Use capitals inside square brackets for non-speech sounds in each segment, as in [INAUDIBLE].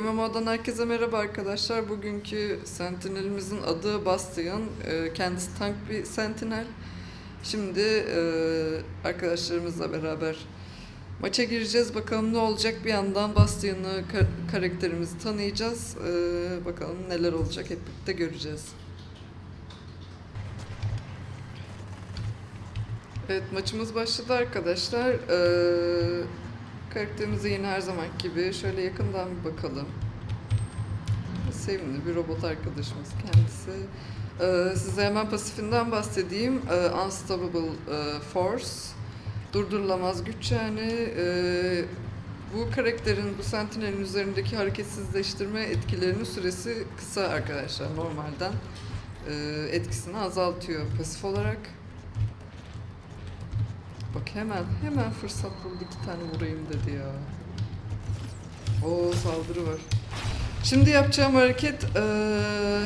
MMO'dan herkese merhaba arkadaşlar. Bugünkü Sentinel'imizin adı Bastion. Ee, Kendisi tank bir Sentinel. Şimdi e, arkadaşlarımızla beraber maça gireceğiz. Bakalım ne olacak. Bir yandan Bastion'ı ka- karakterimizi tanıyacağız. Ee, Bakalım neler olacak hep birlikte göreceğiz. Evet maçımız başladı arkadaşlar. Ee, karakterimize yine her zaman gibi şöyle yakından bir bakalım. Sevimli bir robot arkadaşımız kendisi. Ee, size hemen pasifinden bahsedeyim. Ee, Unstoppable e, Force. Durdurulamaz güç yani. Ee, bu karakterin, bu Sentinel'in üzerindeki hareketsizleştirme etkilerinin süresi kısa arkadaşlar normalden. Ee, etkisini azaltıyor pasif olarak. Bak hemen hemen fırsat buldu iki tane vurayım dedi ya. O saldırı var. Şimdi yapacağım hareket eee,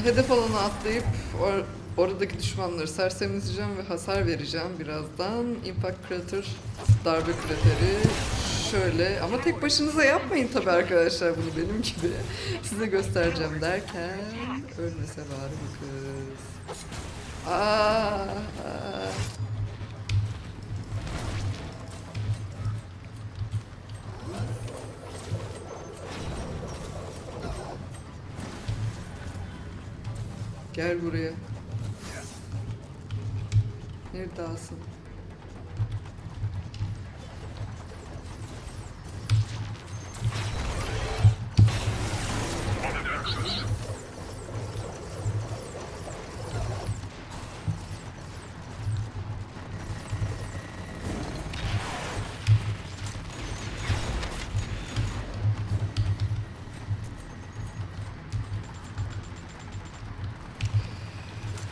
hedef alana atlayıp or- oradaki düşmanları sersemleyeceğim ve hasar vereceğim birazdan. Impact Crater, darbe krateri şöyle ama tek başınıza yapmayın tabi arkadaşlar bunu benim gibi. Size göstereceğim derken ölmese bari bu kız. Aa, aa. Gel buraya. Neredesin?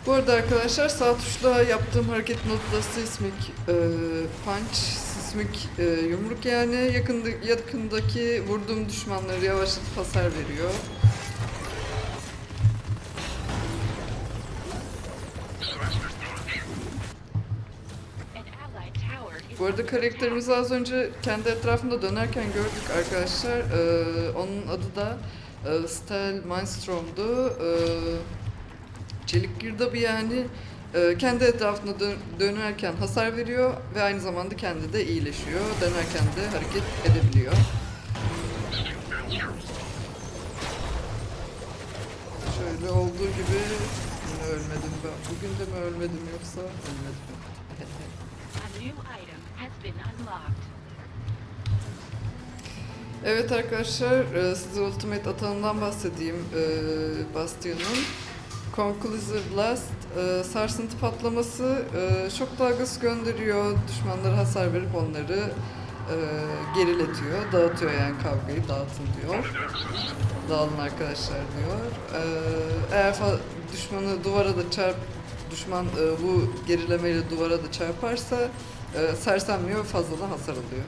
Bu arada arkadaşlar sağ tuşla yaptığım hareket notu da sismik e, punch, sismik e, yumruk yani yakında, yakındaki vurduğum düşmanları yavaşlatıp hasar veriyor. Bu arada karakterimizi az önce kendi etrafında dönerken gördük arkadaşlar. Ee, onun adı da e, Stel Mindstrom'du. Ee, çelik girdabı yani. Ee, kendi etrafında dön- dönerken hasar veriyor ve aynı zamanda kendi de iyileşiyor. Dönerken de hareket edebiliyor. Şöyle olduğu gibi yine ölmedim ben. Bugün de mi ölmedim yoksa ölmedim. a new item has been unlocked. Evet arkadaşlar, e, size Ultimate atanından bahsedeyim e, Bastion'un. Conclusive Blast, e, sarsıntı patlaması, e, şok dalgası gönderiyor, düşmanlara hasar verip onları e, geriletiyor, dağıtıyor yani kavgayı dağıtın diyor. Dağılın arkadaşlar diyor. E, eğer düşmanı duvara da çarp, düşman e, bu gerilemeyle duvara da çarparsa e, sersemliyor fazladan hasar alıyor.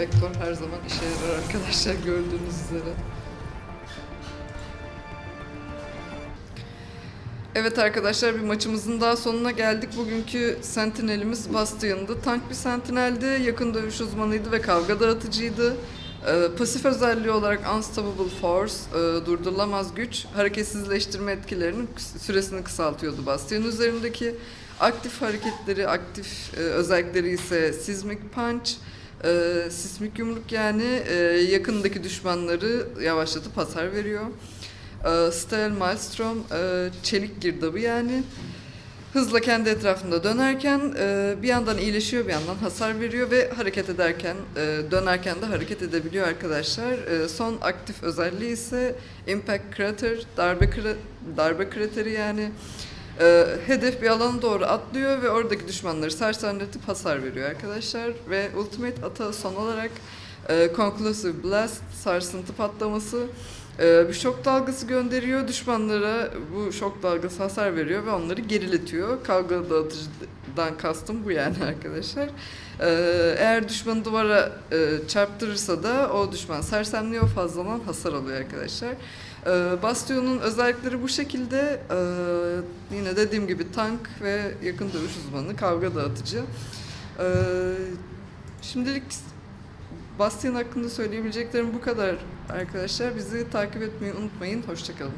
Vektor her zaman işe yarar arkadaşlar gördüğünüz üzere. Evet arkadaşlar bir maçımızın daha sonuna geldik. Bugünkü Sentinel'imiz Bastion'dı. Tank bir Sentinel'di, yakın dövüş uzmanıydı ve kavga dağıtıcıydı. Ee, pasif özelliği olarak Unstoppable Force, e, durdurulamaz güç, hareketsizleştirme etkilerinin süresini kısaltıyordu Bastion üzerindeki. Aktif hareketleri, aktif e, özellikleri ise Seismic Punch, e, sismik yumruk yani e, yakındaki düşmanları yavaşlatıp hasar veriyor. E, Stel Maelstrom, e, çelik girdabı yani. hızla kendi etrafında dönerken e, bir yandan iyileşiyor bir yandan hasar veriyor ve hareket ederken e, dönerken de hareket edebiliyor arkadaşlar. E, son aktif özelliği ise Impact Crater, darbe, darbe krateri yani. E, hedef bir alana doğru atlıyor ve oradaki düşmanları sersemletip hasar veriyor arkadaşlar. Ve Ultimate ata son olarak e, Conclusive Blast, sarsıntı patlaması e, bir şok dalgası gönderiyor. Düşmanlara bu şok dalgası hasar veriyor ve onları geriletiyor. Kavga dağıtıcıdan kastım bu yani [LAUGHS] arkadaşlar. E, eğer düşmanı duvara e, çarptırırsa da o düşman sersemliyor fazladan hasar alıyor arkadaşlar. E, Bastion'un özellikleri bu şekilde. E, yine dediğim gibi tank ve yakın dövüş uzmanı, kavga dağıtıcı. E, şimdilik Bastion hakkında söyleyebileceklerim bu kadar arkadaşlar. Bizi takip etmeyi unutmayın. Hoşçakalın.